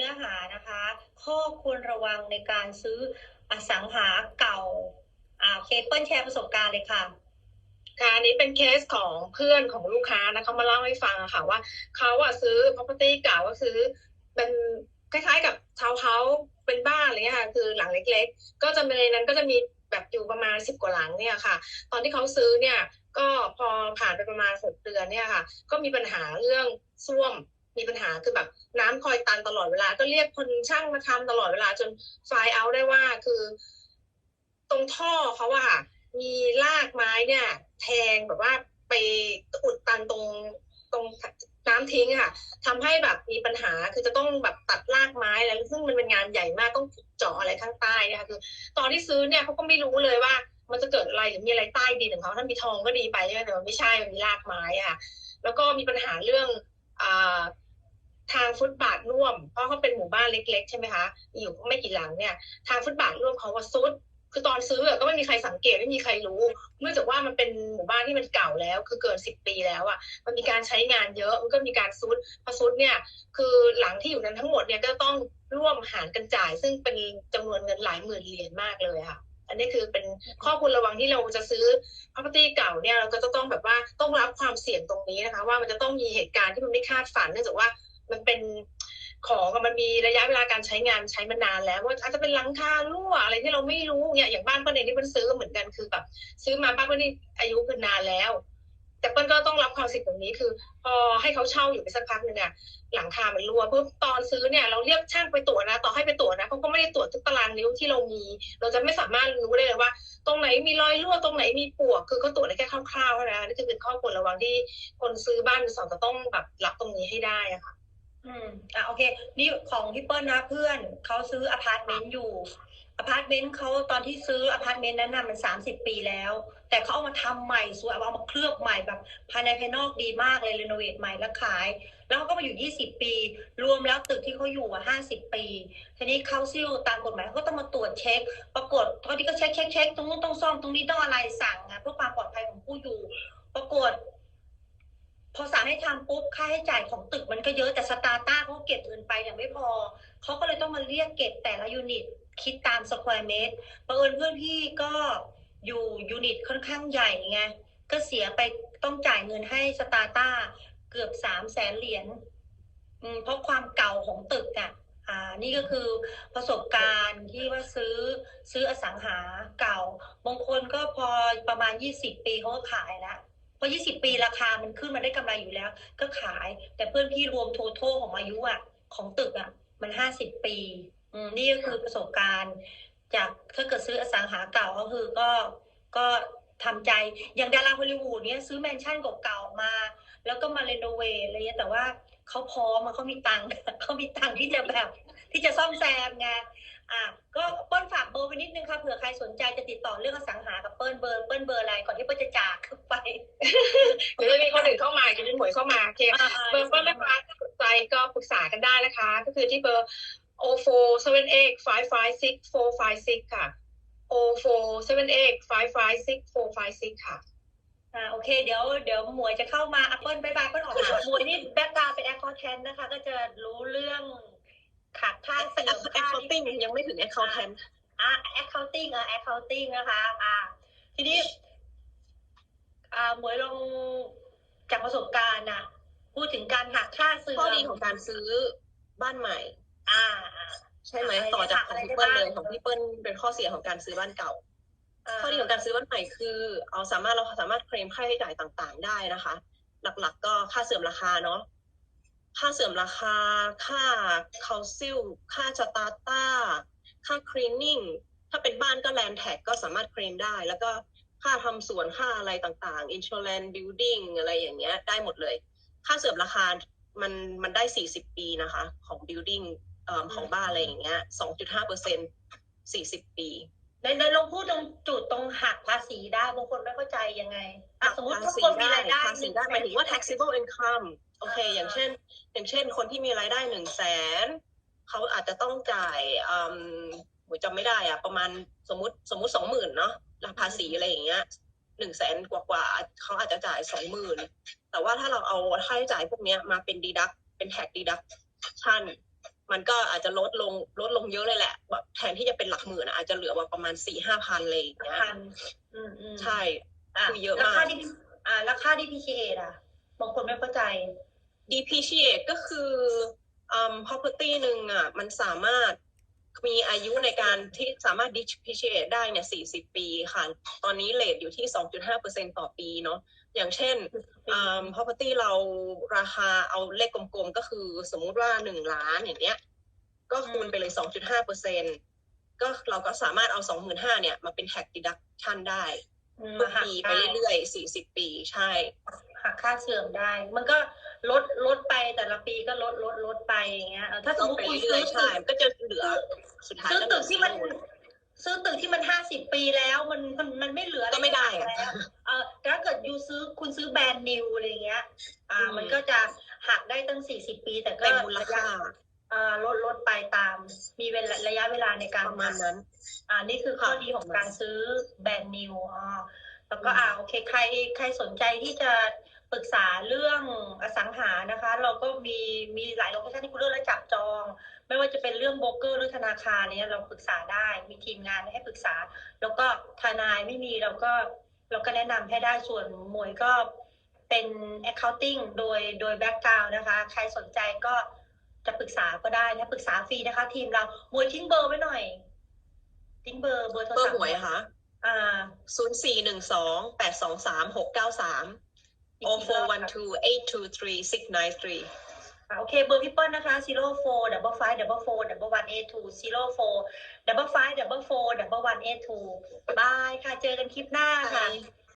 เนื้อหานะคะ ข้อควรระวังในการซื้ออสังหาเก่าอ่าเคเปิลแชร์ประสบการณ์เลยค่ะค่ะอันนี้เป็นเคสของเพื่อนของลูกค้านะเขามาเล่าให้ฟังอะค่ะว่าเขาอะซื้อ property เก่าก็ซื้อเป็นคล้ายๆกับทาวเฮาส์เป็นบ้านอะไรเงี้ยค่ะคือหลังเล็ก ๆ ก็จะในนั้นก็จะมีแบบอยู่ประมาณสิบกว่าหลังเนี่ยค่ะ ตอนที่เขาซื้อเนี่ยก็พอผ่านไปประมาณหกเดือนเนี่ยค่ะ ก็มีปัญหาเรื่องส้วม มีปัญหาคือแบบน้ำคอยตันตลอดเวลา ก็เรียกคนช่างมาทำตลอดเวลาจนไฟล์เอาได้ว่าคือ ตรงท่อเขาอะค่ะมีรากไม้เนี่ย แทงแบบว่าไปอุดตันตรงตรงน้ำทิ้งค่ะทำให้แบบมีปัญหาคือจะต้องแบบตัดรากไม้แล้วซึ่งมันเป็นงานใหญ่มากต้องเจาะอะไรข้างใต้นี่ยค่ะคือ ตอนที่ซื้อเนี่ยเขาก็ไม่รู้เลยว่า มันจะเกิดอะไรหรือมีอะไรใต้ดินของเขาถ้ามีทองก็ดีไปใช่ไหมแต่มันไม่ใช่มันมีรากไม้อะค่ะ แล้วก็มีปัญหาเรื่องอ่า ทางฟุตบาทร่วม เพราะเขาเป็นหมู่บ้านเล็ก ๆ ใช่ไหมคะ อยู่ไม่กี่หลังเนี่ย ทางฟุตบาทร่วมเขาว่าซุด คือตอนซื้อก็ไม่มีใครสังเกตไม่มีใครรู้ เนื่องจากว่ามันเป็นหมู่บ้านที่มันเก่าแล้ว คือเกินสิบปีแล้วอะ มันมีการใช้งานเยอะ มันก็มีการซุด พอซุดเนี่ย คือหลังที่อยู่นั้นทั้งหมดเนี่ยก็ต้องร่วมหารกันจ่าย ซึ่งเป็นจำนวนเงินหลายหมื่นเหรียญมากเลยค่ะอันนี้คือเป็นข้อควรระวังที่เราจะซื้อ property เก่าเนี่ยเราก็จะต้องแบบว่าต้องรับความเสี่ยงตรงนี้นะคะ ว่ามันจะต้องมีเหตุการณ์ที่มันไม่คาดฝันเนื่องจากว่า มันเป็นของมันมีระยะเวลาการใช้งานใช้มานานแล้วว่าอาจจะเป็นหลังคารั่วอะไรที่เราไม่รู้เนี่ยอย่างบ้านเปิ้ลเองที่เปิ้ลซื้อเหมือนกันคือแบบซื้อมาบ้านเปิ้ลนี่อายุคือนานแล้ว แต่เปิ้ลก็ต้องรับความเสี่ยงตรงนี้คือ พอให้เขาเช่าอยู่ไปสักพักหนึ่งอะหลังคามันรั่วเพิ่มตอนซื้อเนี่ยเราเรียกช่างไปตรวจนะต่อให้ไปตรวจนะเขาก็ไม่ได้ตรวจทุกตารางนิ้วที่เรามี เราจะไม่สามารถรู้ได้เลยว่า ตรงไหนมีรอยรั่วตรงไหนมีปวกคือเขาตรวจได้แค่คร่าวๆเท่านะนี่คือเป็นข้อควรระวังที่คนซื้อบ้านสองจะต้องแบบรับตรงนี้ให้ได้อะค่ะ อืมอะโอเค นี่ของพี่เปิ้ลนะเพื่อนเขาซื้ออพาร์ตเมนต์อยู่อพาร์ตเมนต์เขาตอนที่ซื้ออพาร์ตเมนต์นั้นน่ะมันสามสิบปีแล้ว แต่เขาเอามาทำใหม่สวยเอามาเคลือบใหม่แบบภายในภายนอกดีมากเลยรีโนเวทใหม่แล้วขาย แล้วเขาก็มาอยู่ยี่สิบปี รวมแล้วตึกที่เขาอยู่อะห้าสิบปี ทีนี้เขาซิลตามกฎหมายเขาก็ต้องมาตรวจเช็ค ปรากฏตอนนี้ก็เช็คเช็คเช็คตรงนู้นต้องซ่อมตรงนี้ต้องอะไรสั่งนะเพื่อความปลอดภัยของผู้อยู่ ปรากฏ พอสั่ง ให้ทำปุ๊บค่าใช้จ่ายของตึกมันก็เยอะแต่สตาร์ต้าเขาเก็บเงินไปเนี่ยไม่พอเขาก็เลยต้องมาเรียกเก็บแต่ละยูนิต คิดตามสแควร์เมตรบังเอิญเพื่อนพี่ก็อยู่ยูนิตค่อนข้างใหญ่ไงก็เสียไปต้องจ่ายเงินให้สตาร์ต้าเกือบสามแสนเหรียญเพราะความเก่าของตึกอะอ่านี่ก็คือประสบการณ์ที่ว่าซื้อซื้ออสังหาเก่าบางคนก็พอประมาณยี่สิบปีเขาก็ขายแล้ว พอ20ปีราคามันขึ้นมาได้กำไรอยู่แล้ว ก็ขาย แต่เพื่อนพี่รวมโททของอายุอะ ของตึกอะ มัน50ปีอืมนี่ก็คือประสบการณ์ จากถ้าเกิดซื้ออสังหาเก่าก็คือก็ก็ทำใจอย่างดาราฮอลลีวูดเนี้ยซื้อแมนชั่นเก่าๆมา แล้วก็มาเรโนเวทอะไรเงี้ยแต่ว่าเขาพร้อมเขามีตังค์เขามีตังค์ที่จะแบบ ที่จะซ่อมแซมไงอะก็เปิ้ลฝากเบอร์ไปนิดนึงค่ะเผื่อใครสนใจจะติดต่อเรื่องอสังหากับเปิ้ลเบอร์เปิ้ลเบอร์อะไรก่อนที่เปิ้ลจะจากไปเดี๋ยวจะมีคนอื่นเข้ามาจะมีหมวยเข้ามาโอเคอ่าเบอร์เปิ้ลนะคะถ้าสนใจก็ปรึกษากันได้นะคะ ก็คือที่เบอร์ o 4 7 8 5 5 6 4 5 6 ค่ะ o 4 7 8 5 5 6 4 5 6 ค่ะอ่าโอเคเดี๋ยวเดี๋ยวหมวยจะเข้ามาอะเปิ้ลบายบายเปิ้ลออกมาหมวยนี่แบ็กกราวเป็นแอคคอร์แทนนะคะ ก็จะรู้เรื่อง ขาดค่าเสื่อมแอคเคาน์ติ้งยังไม่ถึงแอคเคาน์แทนอ่า accounting อะ accounting นะคะอ่าทีนี้อ่าหมวยลองจากประสบการณ์น่ะพูดถึงการหักค่าเสื่อมข้อดีของการซื้อบ้านใหม่ อ่าอ่าใช่ไหมอะไรต่อจากของอะไรพี่เปิ้ลได้เลยบ้างของพี่เปิ้ลเป็นข้อเสียของการซื้อบ้านเก่าาข้อดีของการซื้อบ้านใหม่คือเอาสามารถเราสามารถเคลมค่าใช้จ่ายต่าง ๆ ได้นะคะ หลัก ๆ ก็ค่าเสื่อมราคาเนาะ ค่าเสื่อมราคา ค่าคาซิลค่าสตาร์ต้า ค่าคลีนนิ่ง ถ้าเป็นบ้านก็แลนแท็กก็สามารถเคลมได้ แล้วก็ค่าทำสวนค่าอะไรต่างๆ insurance building อะไรอย่างเงี้ยได้หมดเลย ค่าเสื่อมราคา มันมันได้ 40 ปีนะคะ ของ building เอ่อของบ้านอะไรอย่างเงี้ย 2.5เปอร์เซ็นต์40 ปีในในลองพูดตรงจุดตรงหักภาษีได้บางคนไม่เข้าใจยังไงอะสมมติภาถ้าษีคนมีได้รายได้ภาษีได้หมายถึงว่า100,000 taxable income โอเค อย่างเช่น อย่างเช่น คนที่มีรายได้หนึ่งแสนเขาอาจจะต้องจ่ายอืมหนูจำไม่ได้อะประมาณสมมติสมมติสองหมื่นเนาะราภาษีอะไรอย่างเงี้ยหนึ่งแสนกว่ากว่าๆเขาอาจจะจ่ายสองหมื่นแต่ว่าถ้าเราเอาค่าใช้จ่ายพวกเนี้ยมาเป็นดีดักเป็นแท็กดีดักชันมันก็อาจจะลดลงลดลงเยอะเลยแหละแบบแทนที่จะเป็นหลักหมื่นอะอาจจะเหลือว่าประมาณสี่ห้าพันเลยอย่างเงี้ยพันอืมอืมใช่อะคือเยอะมากแล้วค่าที่อ่าแล้วค่าที่พีเคเออะ บางคนไม่เข้าใจ depreciate ก็คืออืม property หนึ่งอะมันสามารถมีอายุในการที่สามารถ depreciate ได้เนี่ย 40 ปีค่ะ ตอนนี้เลทอยู่ที่ 2.5%ต่อปีเนาะ อย่างเช่นอืม property เราราคาเอาเลขกลมๆ ก็คือสมมุติว่า 1 ล้านอย่างเนี้ย ก็คูณไปเลย 2.5%ก็เราก็สามารถเอา 25,000เนี่ย มาเป็น tax deduction ได้อืมทุกหักปีไปได้เรื่อยๆ 40 ปีใช่ หักค่าเสื่อมได้ มันก็ลดลดไปแต่ละปีก็ลดลดลดไปอย่างเงี้ยเออถ้าสมก็มติไปคุณเรื่ซื้อยอๆใช่มันก็จะเหลือสุดท้ายซื้อก็เหตึลืกอที่มันศูนย์ซื้อตึกที่มันห้าสิบปีแล้วมันมันมันไม่เหลืออะรก็ไม่ได้อะแล้วเออแต่ถ้าเกิดยูซื้อคุณซื้อแบรนด์นิวอะไรเงี้ย อ่าอืมมันก็จะหักได้ตั้งสี่สิบปี แต่ก็ในมูลค่าอ่าลดลดไปตามมีเวลาระยะเวลาในการประมาณนั้น อ่านี่คือข้อค่ะดีของการซื้อแบรนด์นิวอ่า แล้วก็อืมอ่าโอเคใครใครสนใจที่จะปรึกษาเรื่องอสังหานะคะ เราก็มีมีหลายโลเคชั่นที่คุณเลือกและจับจอง ไม่ว่าจะเป็นเรื่องโบรกเกอร์หรือธนาคารเนี่ยเราปรึกษาได้มีทีมงานให้ปรึกษา แล้วก็ทนายไม่มีเราก็เราก็แนะนำให้ได้ส่วนมวยก็เป็น accounting โดยโดยแบ็กกราวนะคะ ใครสนใจก็จะปรึกษาก็ได้นะปรึกษาฟรีนะคะ ทีมเรามวยทิ้งเบอร์ไว้หน่อย ทิ้งเบอร์เบอร์โทรเบอศัพร์ท์หวยค่ะ อ่าศูนย์สี่หนึ่งสองแปดสองสามหกเก้าสามอีกโอทีโฟรอบวันค่ะทูเอ็ทูทรีซิกไนทรีอ่าโอเคเบอร์พี่เปิ้ลนะคะ zero four double five double four double one eight two zero four double five double four double one eight two บายค่ะ เจอกันคลิปหน้าค่ะ